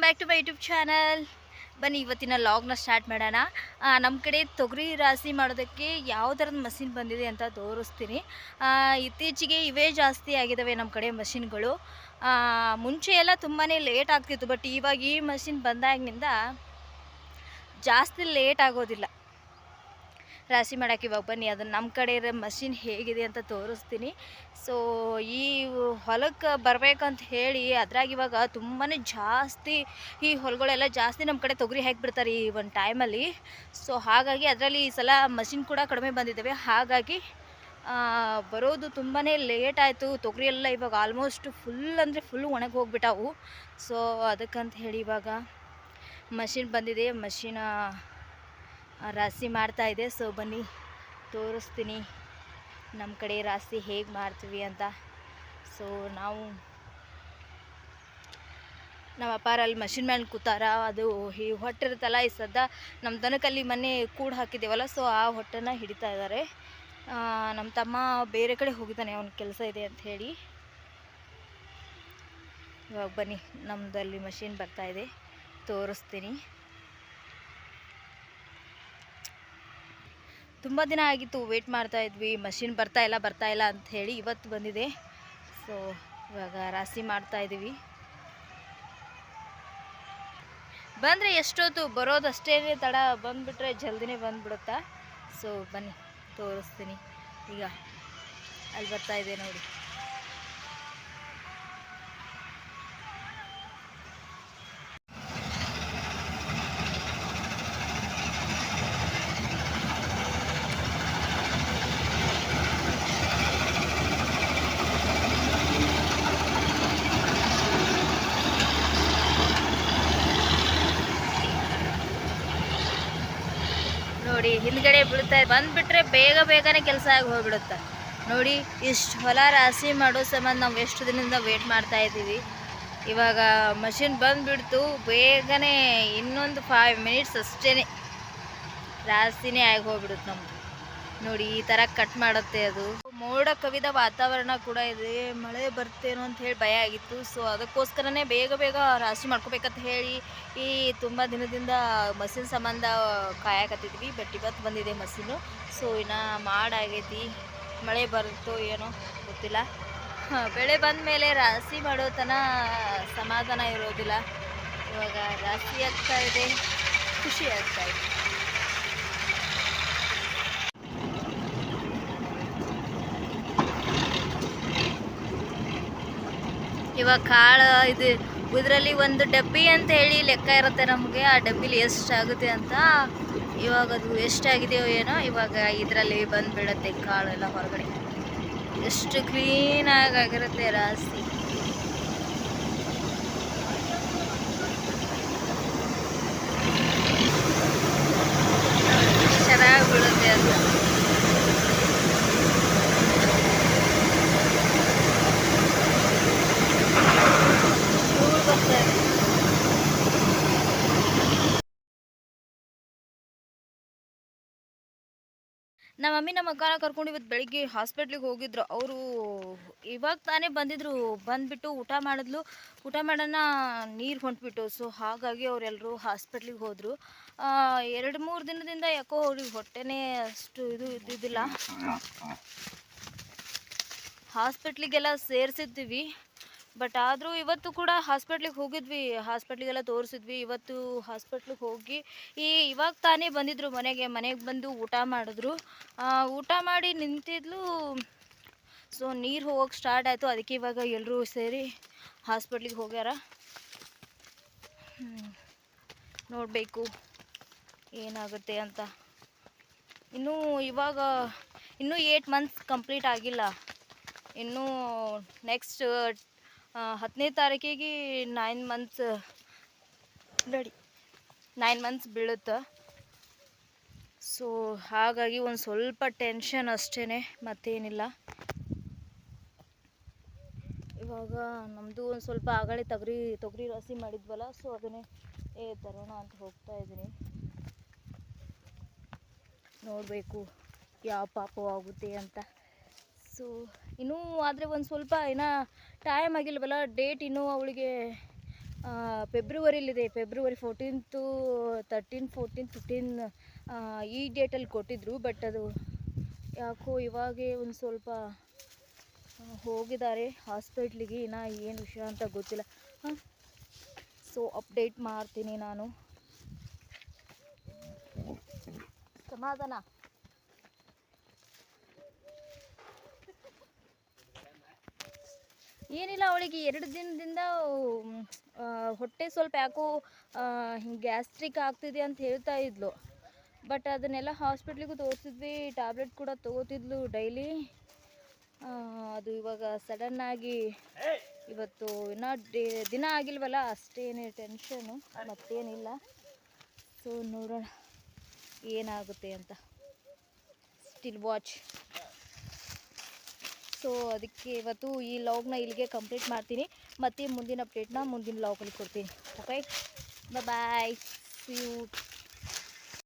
Welcome back to my YouTube channel ಬನ್ನಿ, ಇವತ್ತಿನ ಲಾಗ್ನ start ಮಾಡೋಣ. ನಮ್ಮ ಕಡೆ ತೊಗರಿ ರಾಶಿ ಮಾಡೋದಕ್ಕೆ ಯಾವ ಥರದ ಮಷಿನ್ ಬಂದಿದೆ ಅಂತ ತೋರಿಸ್ತೀನಿ. ಇತ್ತೀಚೆಗೆ ಇವೇ ಜಾಸ್ತಿ ಆಗಿದ್ದಾವೆ ನಮ್ಮ ಕಡೆ ಮಷಿನ್ಗಳು ಮುಂಚೆ ಎಲ್ಲ ತುಂಬಾ ಲೇಟ್ ಆಗ್ತಿತ್ತು ಬಟ್ ಇವಾಗ ಈ ಮಷಿನ್ ಬಂದಾಗಿನಿಂದ ಜಾಸ್ತಿ ಲೇಟ್ ಆಗೋದಿಲ್ಲ. ರಾಶಿ ಮಾಡೋಕೆ ಇವಾಗ ಬನ್ನಿ. ಅದನ್ನು ನಮ್ಮ ಕಡೆ ಇರೋ ಮಷಿನ್ ಹೇಗಿದೆ ಅಂತ ತೋರಿಸ್ತೀನಿ. ಸೊ ಈ ಹೊಲಕ್ಕೆ ಬರಬೇಕಂತ ಹೇಳಿ ಅದ್ರಾಗ ಇವಾಗ ತುಂಬಾ ಜಾಸ್ತಿ ಈ ಹೊಲಗಳೆಲ್ಲ ಜಾಸ್ತಿ ನಮ್ಮ ಕಡೆ ತೊಗರಿ ಹಾಕಿಬಿಡ್ತಾರೆ ಈ ಒಂದು ಟೈಮಲ್ಲಿ ಸೊ ಹಾಗಾಗಿ ಅದರಲ್ಲಿ ಈ ಸಲ ಮಷಿನ್ ಕೂಡ ಕಡಿಮೆ ಬಂದಿದ್ದಾವೆ ಹಾಗಾಗಿ ಬರೋದು ತುಂಬಾ ಲೇಟ್ ಆಯಿತು. ತೊಗರಿ ಎಲ್ಲ ಇವಾಗ ಆಲ್ಮೋಸ್ಟ್ ಫುಲ್ ಅಂದರೆ ಫುಲ್ ಒಣಗಿ ಹೋಗ್ಬಿಟ್ಟಾವು. ಸೊ ಅದಕ್ಕಂತ ಹೇಳಿ ಇವಾಗ ಮಷಿನ್ ಬಂದಿದೆ. ಮಷಿನ ರಾಶಿ ಮಾಡ್ತಾ ಇದೆ. ಸೊ ಬನ್ನಿ, ತೋರಿಸ್ತೀನಿ ನಮ್ಮ ಕಡೆ ರಾಶಿ ಹೇಗೆ ಮಾಡ್ತೀವಿ ಅಂತ. ಸೊ ನಾವು ನಮ್ಮ ಅಪ್ಪಾರಲ್ಲಿ ಮಷಿನ್ ಮೇಲೆ ಕೂತಾರ. ಅದು ಈ ಹೊಟ್ಟಿರುತ್ತಲ್ಲ ಈ ಸದ್ದ ನಮ್ಮ ದನಕಲ್ಲಿ ಮೊನ್ನೆ ಕೂಡ್ ಹಾಕಿದ್ದೇವಲ್ಲ ಸೊ ಆ ಹೊಟ್ಟೆನ ಹಿಡಿತಾ ಇದ್ದಾರೆ ನಮ್ಮ ತಮ್ಮ ಬೇರೆ ಕಡೆ ಹೋಗಿದ್ದಾನೆ, ಅವನ ಕೆಲಸ ಇದೆ ಅಂತ ಹೇಳಿ. ಇವಾಗ ಬನ್ನಿ ನಮ್ಮದಲ್ಲಿ ಮಷಿನ್ ಬರ್ತಾ ಇದೆ. ತೋರಿಸ್ತೀನಿ. ತುಂಬ ದಿನ ಆಗಿತ್ತು ವೇಟ್ ಮಾಡ್ತಾ ಇದ್ವಿ ಮಷಿನ್ ಬರ್ತಾ ಇಲ್ಲ ಬರ್ತಾ ಇಲ್ಲ ಅಂತ ಹೇಳಿ ಇವತ್ತು ಬಂದಿದೆ. ಸೊ ಇವಾಗ ರಾಶಿ ಮಾಡ್ತಾ ಇದ್ದೀವಿ. ಬಂದರೆ ಎಷ್ಟೊತ್ತು ಬರೋದಷ್ಟೇ ತಡ, ಬಂದುಬಿಟ್ರೆ ಜಲ್ದಿನೇ ಬಂದುಬಿಡುತ್ತಾ? ಸೊ ಬನ್ನಿ, ತೋರಿಸ್ತೀನಿ. ಈಗ, ಅಲ್ಲಿ ಬರ್ತಾ ಇದೆ ನೋಡಿ. ನೋಡಿ, ಹಿಂದ್ಗಡೆ ಬೀಳ್ತಾ ಬಂದ್ಬಿಟ್ರೆ ಬೇಗ ಬೇಗನೆ ಕೆಲಸ ಆಗಿ ಹೋಗ್ಬಿಡುತ್ತೆ. ನೋಡಿ, ಇಷ್ಟು ಹೊಲ ರಾಶಿ ಮಾಡೋ ಸಂಬಂಧ ನಾವು ಎಷ್ಟು ದಿನದಿಂದ ವೇಟ್ ಮಾಡ್ತಾ ಇದ್ದೀವಿ. ಇವಾಗ ಮಷಿನ್ ಬಂದುಬಿಡ್ತು, ಬೇಗನೆ ಇನ್ನೊಂದು ಫೈವ್ ಮಿನಿಟ್ಸ್ ಅಷ್ಟೇ ರಾಶಿನೇ ಆಗಿ ಹೋಗ್ಬಿಡುತ್ತೆ ನಮ್ಮದು ನೋಡಿ, ಈ ಥರ ಕಟ್ ಮಾಡುತ್ತೆ ಅದು. ಮೋಡ ಕವಿದ ವಾತಾವರಣ ಕೂಡ ಇದೆ. ಮಳೆ ಬರ್ತೇನೋ ಅಂತ ಹೇಳಿ ಭಯ ಆಗಿತ್ತು. ಸೊ ಅದಕ್ಕೋಸ್ಕರನೇ ಬೇಗ ಬೇಗ ರಾಶಿ ಮಾಡ್ಕೋಬೇಕಂತ ಹೇಳಿ ಈ ತುಂಬ ದಿನದಿಂದ ಮಸೀನ್ ಸಂಬಂಧ ಕಾಯಕತ್ತಿದ್ವಿ. ಬಟ್ ಇವತ್ತು ಬಂದಿದೆ ಮಸೀನು. ಸೊ ಇನ್ನು ಮಾಡಾಗೈತಿ. ಮಳೆ ಬರುತ್ತೋ ಏನೋ ಗೊತ್ತಿಲ್ಲ. ಬೆಳೆ ಬಂದ ಮೇಲೆ ರಾಶಿ ಮಾಡೋ ತನ ಸಮಾಧಾನ ಇರೋದಿಲ್ಲ. ಇವಾಗ ರಾಶಿ ಆಗ್ತಾ ಇದೆ, ಖುಷಿ ಆಗ್ತಾ ಇದೆ. ಇವಾಗ ಕಾಳು ಇದು, ಇದರಲ್ಲಿ ಒಂದು ಡಬ್ಬಿ ಅಂತ ಹೇಳಿ ಲೆಕ್ಕ ಇರುತ್ತೆ ನಮಗೆ. ಆ ಡಬ್ಬಿಲಿ ಎಷ್ಟಾಗುತ್ತೆ ಅಂತ ಇವಾಗ ಅದು ಎಷ್ಟಾಗಿದೆಯೋ ಏನೋ ಇವಾಗ ಇದರಲ್ಲಿ ಬಂದುಬಿಡುತ್ತೆ ಕಾಳು ಎಲ್ಲ ಹೊರಗಡೆ. ಎಷ್ಟು ಕ್ಲೀನಾಗಿ ಆಗಿರುತ್ತೆ ರಾಶಿ ಚೆನ್ನಾಗಿ ಬೀಳುತ್ತೆ ಅದು ಧೂಳು ಬರ್ತಾ ಇದೆ ನಮ್ಮ ಮಮ್ಮಿ ನಮ್ಮ ಅಕ್ಕನ ಕರ್ಕೊಂಡು ಇವತ್ತು ಬೆಳಿಗ್ಗೆ ಹಾಸ್ಪಿಟ್ಲಿಗೆ ಹೋಗಿದ್ರು. ಅವರು ಇವಾಗ ತಾನೇ ಬಂದಿದ್ರು. ಬಂದುಬಿಟ್ಟು ಊಟ ಮಾಡಿದ್ಲು. ಊಟ ಮಾಡೋಣ ನೀರು ಹೊಂಟ್ಬಿಟ್ಟು. ಸೊ ಹಾಗಾಗಿ ಅವರೆಲ್ಲರೂ ಹಾಸ್ಪಿಟ್ಲಿಗೆ ಹೋದರು. ಎರಡು ಮೂರು ದಿನದಿಂದ ಯಾಕೋ ಅವ್ರಿಗೆ ಹೊಟ್ಟೆನೇ ಅಷ್ಟು ಇದು ಇದ್ದಿದ್ದಿಲ್ಲ. ಹಾಸ್ಪಿಟ್ಲಿಗೆಲ್ಲ ಸೇರಿಸಿದ್ವಿ ಬಟ್ ಆದರೂ ಇವತ್ತು ಕೂಡ ಹಾಸ್ಪಿಟ್ಲಿಗೆ ಹೋಗಿದ್ವಿ. ಹಾಸ್ಪಿಟ್ಲಿಗೆಲ್ಲ ತೋರಿಸಿದ್ವಿ. ಇವತ್ತು ಹಾಸ್ಪಿಟ್ಲಿಗೆ ಹೋಗಿ ಈ ಇವಾಗ ತಾನೇ ಬಂದಿದ್ರು ಮನೆಗೆ. ಮನೆಗೆ ಬಂದು ಊಟ ಮಾಡಿದ್ರು. ಊಟ ಮಾಡಿ ನಿಂತಿದ್ಲು. ಸೊ, ನೀರು ಹೋಗೋಕೆ ಸ್ಟಾರ್ಟ್ ಆಯಿತು. ಅದಕ್ಕೆ ಇವಾಗ ಎಲ್ಲರೂ ಸೇರಿ ಹಾಸ್ಪಿಟ್ಲಿಗೆ ಹೋಗ್ಯಾರ. ನೋಡಬೇಕು ಏನಾಗುತ್ತೆ ಅಂತ. ಇನ್ನೂ ಇವಾಗ ಇನ್ನೂ ಏಯ್ಟ್ ಮಂತ್ಸ್ ಕಂಪ್ಲೀಟ್ ಆಗಿಲ್ಲ. ಇನ್ನೂ ನೆಕ್ಸ್ಟ್ ಹತ್ತನೇ ತಾರೀಕಿಗೆ nine months ready nine months ಬೀಳುತ್ತೆ. ಸೊ ಹಾಗಾಗಿ ಒಂದು ಸ್ವಲ್ಪ ಟೆನ್ಷನ್ ಅಷ್ಟೇ ಮತ್ತೇನಿಲ್ಲ. ಇವಾಗ ನಮ್ಮದು ಒಂದು ಸ್ವಲ್ಪ ಆಗಲೇ ತೊಗರಿ ತೊಗರಿ ರಾಶಿ ಮಾಡಿದ್ವಲ್ಲ ಸೊ ಅದನ್ನೇ ಏ ತರೋಣ ಅಂತ ಹೋಗ್ತಾ ಇದ್ದೀನಿ. ನೋಡಬೇಕು ಯಾವ ಪಾಪವಾಗುತ್ತೆ ಅಂತ. ಸೊ ಇನ್ನೂ ಆದರೆ ಒಂದು ಸ್ವಲ್ಪ ಇನ್ನೂ ಟೈಮ್ ಆಗಿಲ್ವಲ್ಲ ಡೇಟ್ ಇನ್ನೂ ಅವಳಿಗೆ ಫೆಬ್ರವರಿಲಿದೆ February fourteenth thirteen fourteen fifteen ಈ ಡೇಟಲ್ಲಿ ಕೊಟ್ಟಿದ್ದರು ಬಟ್ ಅದು ಯಾಕೋ ಇವಾಗೇ ಒಂದು ಸ್ವಲ್ಪ ಹೋಗಿದ್ದಾರೆ ಹಾಸ್ಪಿಟ್ಲಿಗೆ ಇನ್ನು ಏನು ವಿಷಯ ಅಂತ ಗೊತ್ತಿಲ್ಲ. ಹಾಂ? ಸೊ ಅಪ್ಡೇಟ್ ಮಾಡ್ತೀನಿ ನಾನು. ಸಮಾಧಾನ. ಏನಿಲ್ಲ, ಅವಳಿಗೆ ಎರಡು ದಿನದಿಂದ ಹೊಟ್ಟೆ ಸ್ವಲ್ಪ ಯಾಕೋ ಹಿಂಗೆ ಗ್ಯಾಸ್ಟ್ರಿಕ್ ಆಗ್ತಿದೆ ಅಂತ ಹೇಳ್ತಾ ಇದ್ಲು. ಬಟ್ ಅದನ್ನೆಲ್ಲ ಹಾಸ್ಪಿಟ್ಲಿಗೂ ತೋರಿಸಿದ್ವಿ, ಟ್ಯಾಬ್ಲೆಟ್ ಕೂಡ ತಗೋತಿದ್ಲು ಡೈಲಿ. ಅದು ಇವಾಗ ಸಡನ್ನಾಗಿ ಇವತ್ತು ಇನ್ನೂ ಡೇ, ದಿನ ಆಗಿಲ್ವಲ್ಲ, ಅಷ್ಟೇನೇ ಟೆನ್ಷನು ಮತ್ತೇನಿಲ್ಲ. ಸೊ ನೋಡೋಣ, ಏನಾಗುತ್ತೆ ಅಂತ. ಸ್ಟಿಲ್ ವಾಚ್ ಸೊ ಅದಕ್ಕೆ ಇವತ್ತು ಈ ಲಾಗ್ನ ಇಲ್ಲಿಗೆ ಕಂಪ್ಲೀಟ್ ಮಾಡ್ತೀನಿ. ಮತ್ತು ಮುಂದಿನ ಅಪ್ಡೇಟ್ನ ಮುಂದಿನ ಲಾಗಲ್ಲಿ ಕೊಡ್ತೀನಿ. Okay bye see you